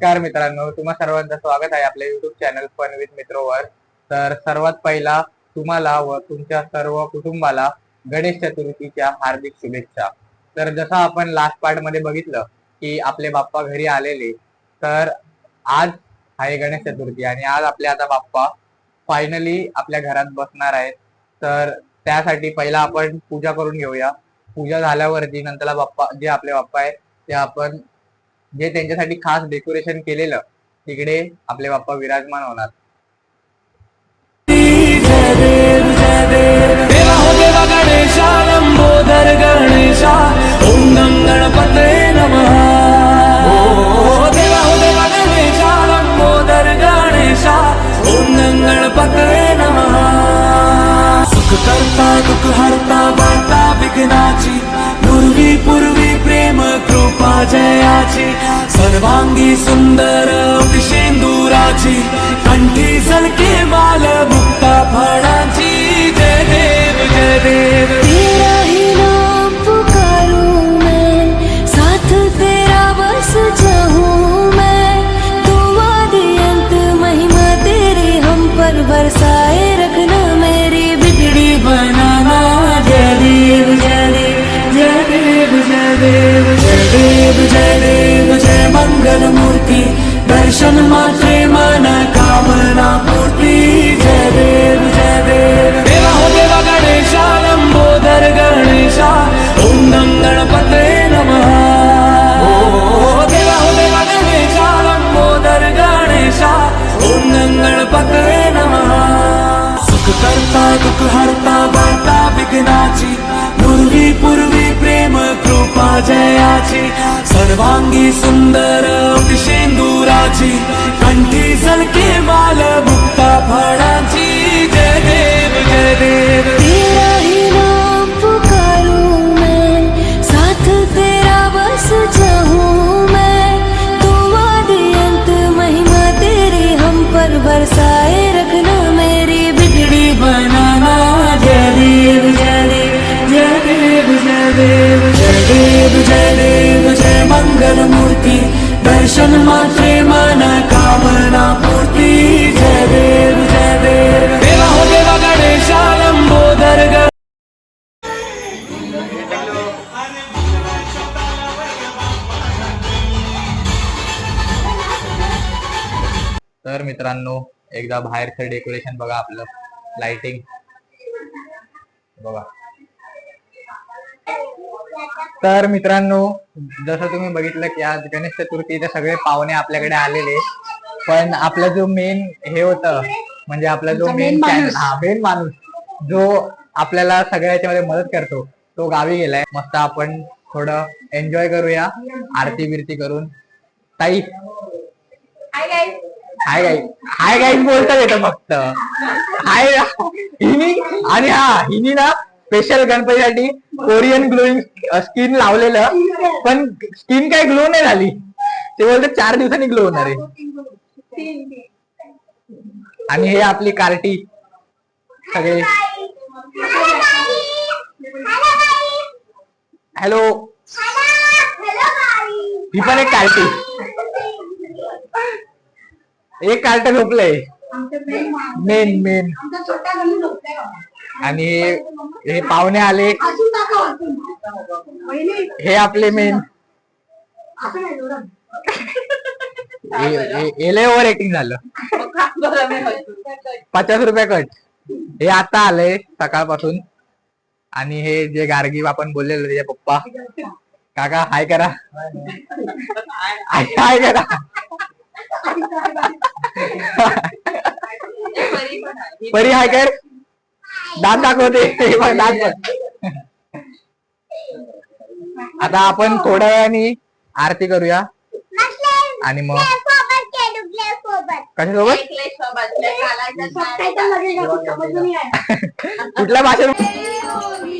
नमस्कार मित्रांनो तुम्हा सर्वांचं स्वागत आहे आपल्या युट्यूब चॅनल फन विथ मित्रोवर तर सर्वात पहिला तुम्हाला व तुमच्या सर्व कुटुंबाला गणेश चतुर्थीच्या हार्दिक शुभेच्छा. तर जसं आपण लास्ट पार्टमध्ये बघितलं की आपले बाप्पा घरी आलेले तर आज आहे गणेश चतुर्थी आणि आज आपले आता बाप्पा फायनली आपल्या घरात बसणार आहेत. तर त्यासाठी पहिला आपण पूजा करून घेऊया. पूजा झाल्यावरती नंतर बाप्पा जे आपले बाप्पा आहे ते आपण जे त्यांच्यासाठी खास डेकोरेशन केलेलं तिकडे आपले बाप्पा विराजमान होणार. जयाची सर्वांगी सुंदर विशेंदुराची कंठी सलके माल मुक्ता फळाची. जय देव जय देव. मंगल मूर्ति दर्शन मात्रे मन कामना पूर्ति जय देव जय देव। देवा हो देवा गणेशा लंबोदर गणेशा ओम गं गणपते नमः। ओ देवा हो देवा गणेशा लंबोदर गणेशा ओम गं गणपते नमः। सुख करता दुःख हरता वार्ता विघ्नाची पूर्वी पूर्वी प्रेम कृपा जयाची सर्वांगी सुंदर विशेंदुराची कंठी सलके माल मुक्ता फळाची. जय देव जय देव. देव जय देव जय देव जय मंगल मूर्ति दर्शन मात्रे मन कामना पूर्ति जय देव जय देव। देवा हो देवा गणेशा तर मित्रांनो एकदा बाहेरचं डेकोरेशन बघा आपलं लाइटिंग बघा. तर मित्रांनो जसं तुम्ही बघितलं की आज गणेश चतुर्थीचे सगळे पाहुणे आपल्याकडे आलेले पण आपला जो मेन हे होतं म्हणजे आपला जो मेन हा मेन माणूस जो आपल्याला सगळ्याच्या मध्ये मदत करतो तो गावी गेलाय. मस्त आपण थोडं एन्जॉय करूया आरती बिरती करून. ताई. हाय गाई हाय गाई बोलता येतं फक्त हाय हिनी आणि हा हिनी ना स्पेशल गणपतीसाठी कोरियन ग्लोईंग स्किन लावलेलं. पण स्किन काय ग्लो नाही झाली. ते बोलते चार दिवसांनी ग्लो होणार आहे. आणि हे आपली कार्टी. सगळे. हॅलो. ही पण एक कार्टी. एक कार्ट झोपलंय. मेन मेन आणि हे- पाहुणे आले. हे आपले मेन एले ओव्हर ऍक्टिंग झालं. पचास रुपये कट हे आता आलंय सकाळपासून. आणि हे जे गार्गी आपण बोललेलो त्याचे पप्पा. काका हाय करा. हाय करा. परी हाय कर. दात दाखवते. हे बघ, दात बघ. आता आपण थोड्या वेळाने आरती करूया. आणि मग कशासोबत? कुठल्या भाषेत?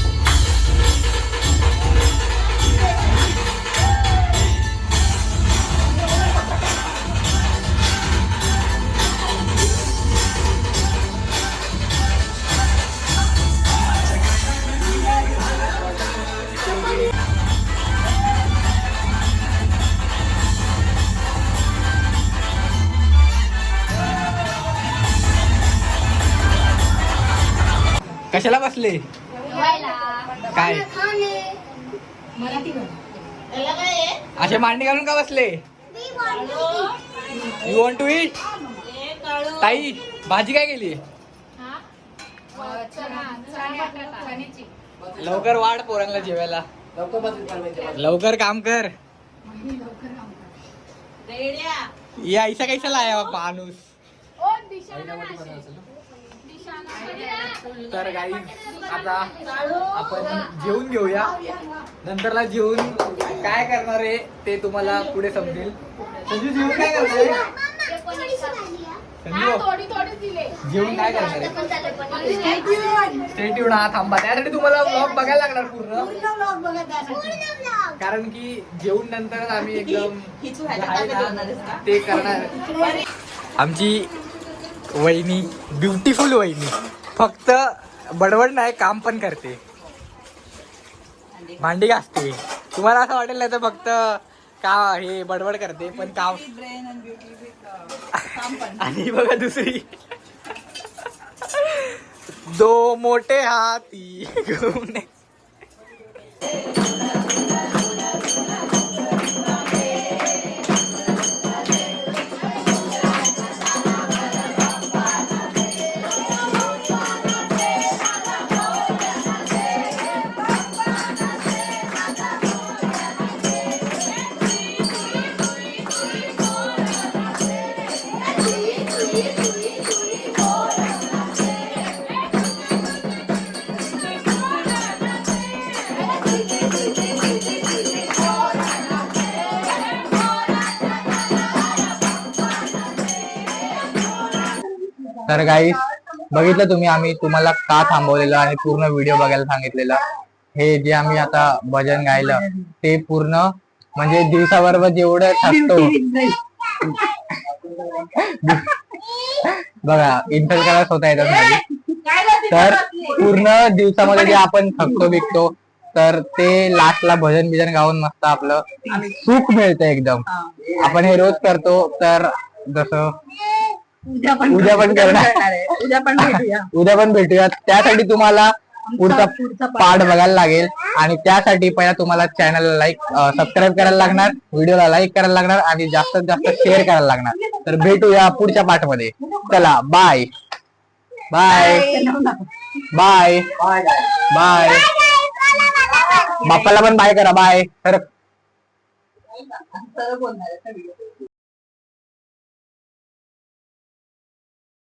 कशाला बसले? काय? असे मांडी घालून का बसले? यू वॉन्ट टू इट ताई भाजी काय केली? हा? लवकर वाढ पोरांना जेवायला. लवकर काम कर. या ऐसा कैसा लाया माणूस तर गाई आता आपण जेवून घेऊया. नंतरला जेवून काय करणार आहे ते तुम्हाला पुढे समजेल. संजू जेवून काय करणार संजू जेवून काय करणार स्टेट येऊन हा थांबा. त्यासाठी तुम्हाला ब्लॉग बघायला लागणार पूर्ण. कारण की जेवून नंतर आम्ही एकदम आहे ते करणार आमची वहिनी ब्युटिफुल वहिनी. फक्त बडबड नाही काम पण करते. भांडी घासते. तुम्हाला असं वाटेल नाही तर फक्त का हे बडबड करते पण काम आणि बघा दुसरी. दो मोठे हाती तर गाईस बघितलं तुम्ही आम्ही तुम्हाला का थांबवलेलं आणि पूर्ण व्हिडिओ बघायला सांगितलेलं? हे जे आम्ही आता भजन गायलं ते पूर्ण म्हणजे दिवसाबरोबर जेवढं थकतो बघा इन्सल्ट करायला स्वतः येतात नाही तर पूर्ण दिवसामध्ये जे आपण थकतो बिकतो तर ते लास्टला भजन बिजन गाऊन मस्त आपलं सुख मिळतं एकदम. आपण हे रोज करतो तर जसं उद्या पण करणार उद्या पण भेटूया. उद्या पण भेटूया. त्यासाठी तुम्हाला पुढचा पार्ट बघायला लागेल. आणि त्यासाठी पहिला तुम्हाला चॅनलला लाईक सबस्क्राईब करायला लागणार व्हिडिओला लाईक करायला लागणार आणि जास्तीत जास्त शेअर करायला लागणार. तर भेटूया पुढच्या पार्टमध्ये. चला बाय बाय बाय बाय बाप्पाला पण बाय करा. बाय तर बोलणार